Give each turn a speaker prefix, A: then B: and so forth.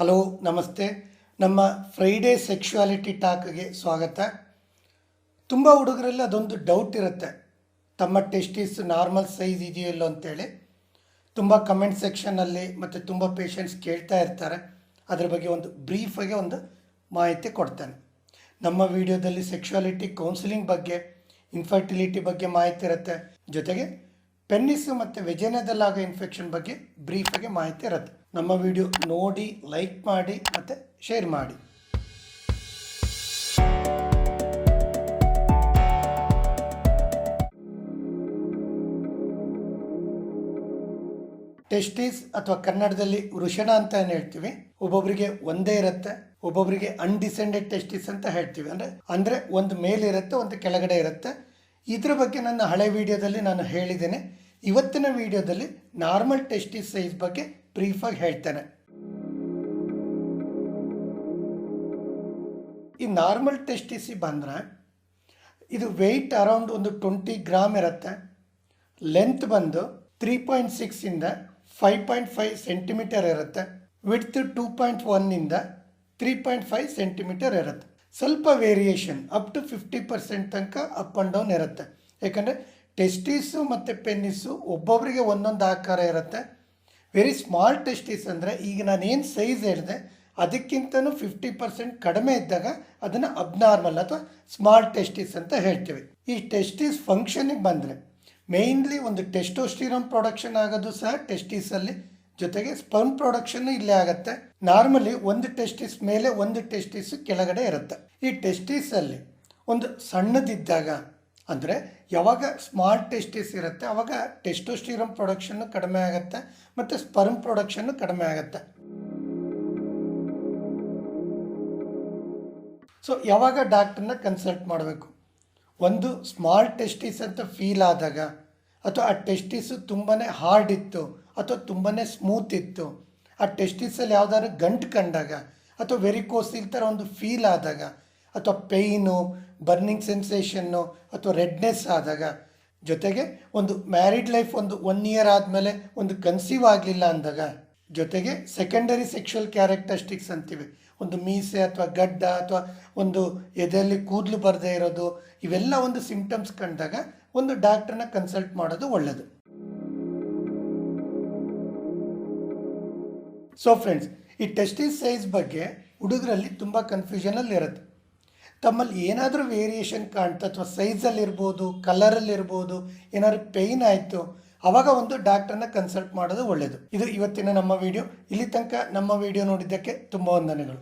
A: Hello, ನಮಸ್ತೆ. ನಮ್ಮ Friday sexuality ಟಾಕ್ಗೆ ಸ್ವಾಗತ. ತುಂಬ ಹುಡುಗರಲ್ಲಿ ಅದೊಂದು ಡೌಟ್ ಇರುತ್ತೆ. ತಮ್ಮ ಟೆಸ್ಟಿಸ್ ನಾರ್ಮಲ್ ಸೈಜ್ ಇದೆಯೋ ಇಲ್ಲೋ ಅಂತೇಳಿ. ತುಂಬ ಕಮೆಂಟ್ ಸೆಕ್ಷನಲ್ಲಿ ಮತ್ತು ತುಂಬ ಪೇಷಂಟ್ಸ್ ಕೇಳ್ತಾ ಇರ್ತಾರೆ. ಅದ್ರ ಬಗ್ಗೆ ಒಂದು ಬ್ರೀಫಾಗಿ ಒಂದು ಮಾಹಿತಿ ಕೊಡ್ತೇನೆ. ನಮ್ಮ ವಿಡಿಯೋದಲ್ಲಿ ಸೆಕ್ಷುಯಾಲಿಟಿ ಕೌನ್ಸಿಲಿಂಗ್ ಬಗ್ಗೆ ಇನ್ಫರ್ಟಿಲಿಟಿ ಬಗ್ಗೆ ಮಾಹಿತಿ ಇರುತ್ತೆ. ಜೊತೆಗೆ ಪೆನ್ನಿಸ್ ಮತ್ತು ವೆಜೆನದಲ್ಲಾಗೋ ಇನ್ಫೆಕ್ಷನ್ ಬಗ್ಗೆ ಬ್ರೀಫಾಗಿ ಮಾಹಿತಿ ಇರುತ್ತೆ. ನಮ್ಮ ವಿಡಿಯೋ ನೋಡಿ ಲೈಕ್ ಮಾಡಿ ಮತ್ತು ಶೇರ್ ಮಾಡಿ. ಟೆಸ್ಟೀಸ್ ಅಥವಾ ಕನ್ನಡದಲ್ಲಿ ವೃಷಣ ಅಂತ ಏನು ಹೇಳ್ತೀವಿ? ಒಬ್ಬೊಬ್ಬರಿಗೆ ಒಂದೇ ಇರುತ್ತೆ ಒಬ್ಬೊಬ್ಬರಿಗೆ ಅನ್ಡಿಸೆಂಡೆಡ್ ಟೆಸ್ಟೀಸ್ ಅಂತ ಹೇಳ್ತೀವಿ. ಅಂದರೆ ಅಂದರೆ ಒಂದು ಮೇಲಿರುತ್ತೆ, ಒಂದು ಕೆಳಗಡೆ ಇರುತ್ತೆ. ಇದ್ರ ಬಗ್ಗೆ ನನ್ನ ಹಳೆ ವಿಡಿಯೋದಲ್ಲಿ ನಾನು ಹೇಳಿದ್ದೇನೆ. ಇವತ್ತಿನ ವಿಡಿಯೋದಲ್ಲಿ ನಾರ್ಮಲ್ ಟೆಸ್ಟಿಸ್ ಸೈಜ್ ಬಗ್ಗೆ ಬ್ರೀಫಾಗಿ ಹೇಳ್ತೇನೆ. ಈ ನಾರ್ಮಲ್ ಟೆಸ್ಟಿಸಿ ಬಂದರೆ ಇದು ವೆಯ್ಟ್ ಅರೌಂಡ್ ಒಂದು ಟ್ವೆಂಟಿ ಗ್ರಾಮ್ ಇರುತ್ತೆ. ಲೆಂತ್ ಬಂದು ತ್ರೀ ಪಾಯಿಂಟ್ ಸಿಕ್ಸಿಂದ ಫೈವ್ ಪಾಯಿಂಟ್ ಫೈವ್ ಸೆಂಟಿಮೀಟರ್ ಇರುತ್ತೆ. ವಿಡ್ತ್ ಟೂ ಪಾಯಿಂಟ್ ಒನ್ನಿಂದ ತ್ರೀ ಪಾಯಿಂಟ್ ಫೈವ್ ಸೆಂಟಿಮೀಟರ್ ಇರುತ್ತೆ. ಸ್ವಲ್ಪ variation up to fifty percent ತನಕ ಅಪ್ ಆ್ಯಂಡ್ ಡೌನ್ ಇರುತ್ತೆ. ಯಾಕಂದರೆ ಟೆಸ್ಟೀಸು ಮತ್ತು ಪೆನ್ನಿಸ್ಸು ಒಬ್ಬೊಬ್ಬರಿಗೆ ಒಂದೊಂದು ಆಕಾರ ಇರುತ್ತೆ. ವೆರಿ ಸ್ಮಾಲ್ ಟೆಸ್ಟೀಸ್ ಅಂದರೆ ಈಗ ನಾನೇನು ಸೈಜ್ ಹೇಳಿದೆ, ಅದಕ್ಕಿಂತನೂ ಫಿಫ್ಟಿ ಪರ್ಸೆಂಟ್ ಕಡಿಮೆ ಇದ್ದಾಗ ಅದನ್ನು ಅಬ್ನಾರ್ಮಲ್ ಅಥವಾ ಸ್ಮಾಲ್ ಟೆಸ್ಟೀಸ್ ಅಂತ ಹೇಳ್ತೀವಿ. ಈ ಟೆಸ್ಟೀಸ್ ಫಂಕ್ಷನಿಗೆ ಬಂದರೆ ಮೇಯ್ನ್ಲಿ ಒಂದು ಟೆಸ್ಟೋಸ್ಟಿರೋನ್ ಪ್ರೊಡಕ್ಷನ್ ಆಗೋದು ಸಹ ಟೆಸ್ಟೀಸಲ್ಲಿ ಜೊತೆಗೆ ಸ್ಪರ್ಮ್ ಪ್ರೊಡಕ್ಷನ್ ಇಲ್ಲೇ ಆಗುತ್ತೆ. ನಾರ್ಮಲಿ ಒಂದು ಟೆಸ್ಟಿಸ್ ಮೇಲೆ ಒಂದು ಟೆಸ್ಟಿಸ್ ಕೆಳಗಡೆ ಇರುತ್ತೆ. ಈ ಟೆಸ್ಟೀಸಲ್ಲಿ ಒಂದು ಸಣ್ಣದಿದ್ದಾಗ ಅಂದರೆ ಯಾವಾಗ ಸ್ಮಾಲ್ ಟೆಸ್ಟಿಸ್ ಇರುತ್ತೆ, ಅವಾಗ ಟೆಸ್ಟೋಸ್ಟಿರಮ್ ಪ್ರೊಡಕ್ಷನ್ನು ಕಡಿಮೆ ಆಗುತ್ತೆ ಮತ್ತು ಸ್ಪರ್ಮ್ ಪ್ರೊಡಕ್ಷನ್ನು ಕಡಿಮೆ ಆಗುತ್ತೆ. ಸೊ ಯಾವಾಗ ಡಾಕ್ಟ್ರನ್ನ ಕನ್ಸಲ್ಟ್ ಮಾಡಬೇಕು? ಒಂದು ಸ್ಮಾಲ್ ಟೆಸ್ಟಿಸ್ ಅಂತ ಫೀಲ್ ಆದಾಗ, ಅಥವಾ ಆ ಟೆಸ್ಟಿಸು ತುಂಬಾ ಹಾರ್ಡ್ ಇತ್ತು, ಅಥವಾ ತುಂಬಾ ಸ್ಮೂತ್ ಇತ್ತು, ಆ ಟೆಸ್ಟಿಸಲ್ಲಿ ಯಾವ್ದಾದ್ರು ಗಂಟು ಕಂಡಾಗ, ಅಥವಾ ವೆರಿಕೋಸ್ ಥರ ಒಂದು ಫೀಲ್ ಆದಾಗ ಅಥವಾ ಪೇಯ್ನು ಬರ್ನಿಂಗ್ ಸೆನ್ಸೇಷನ್ನು ಅಥವಾ ರೆಡ್ನೆಸ್ ಆದಾಗ ಜೊತೆಗೆ ಒಂದು ಮ್ಯಾರಿಡ್ ಲೈಫ್ ಒಂದು ಒನ್ ಇಯರ್ ಆದಮೇಲೆ ಒಂದು ಕನ್ಸೀವ್ ಆಗಲಿಲ್ಲ ಅಂದಾಗ ಜೊತೆಗೆ ಸೆಕೆಂಡರಿ ಸೆಕ್ಷುವಲ್ ಕ್ಯಾರೆಕ್ಟರಿಸ್ಟಿಕ್ಸ್ ಅಂತೀವಿ. ಒಂದು ಮೀಸೆ ಅಥವಾ ಗಡ್ಡ ಅಥವಾ ಒಂದು ಎದೆಯಲ್ಲಿ ಕೂದಲು ಬರದೇ ಇರೋದು, ಇವೆಲ್ಲ ಒಂದು ಸಿಂಪ್ಟಮ್ಸ್ ಕಂಡಾಗ ಒಂದು ಡಾಕ್ಟ್ರನ್ನ ಕನ್ಸಲ್ಟ್ ಮಾಡೋದು ಒಳ್ಳೆಯದು ಸೊ ಫ್ರೆಂಡ್ಸ್ ಈ ಟೆಸ್ಟಿಸ್ ಸೈಜ್ ಬಗ್ಗೆ ಹುಡುಗರಲ್ಲಿ ತುಂಬ ಕನ್ಫ್ಯೂಷನಲ್ಲಿ ಇರುತ್ತೆ ತಮ್ಮಲ್ಲಿ ಏನಾದರೂ ವೇರಿಯೇಷನ್ ಕಾಣ್ತು ಅಥವಾ ಸೈಜಲ್ಲಿರ್ಬೋದು ಕಲರಲ್ಲಿರ್ಬೋದು ಏನಾದ್ರು ಪೇಯ್ನ್ ಆಯಿತು, ಅವಾಗ ಒಂದು ಡಾಕ್ಟರ್ನ ಕನ್ಸಲ್ಟ್ ಮಾಡೋದು ಒಳ್ಳೆಯದು ಇದು ಇವತ್ತಿನ ನಮ್ಮ ವಿಡಿಯೋ ಇಲ್ಲಿ ತನಕ ನಮ್ಮ ವಿಡಿಯೋ ನೋಡಿದ್ದಕ್ಕೆ ತುಂಬ ವಂದನೆಗಳು.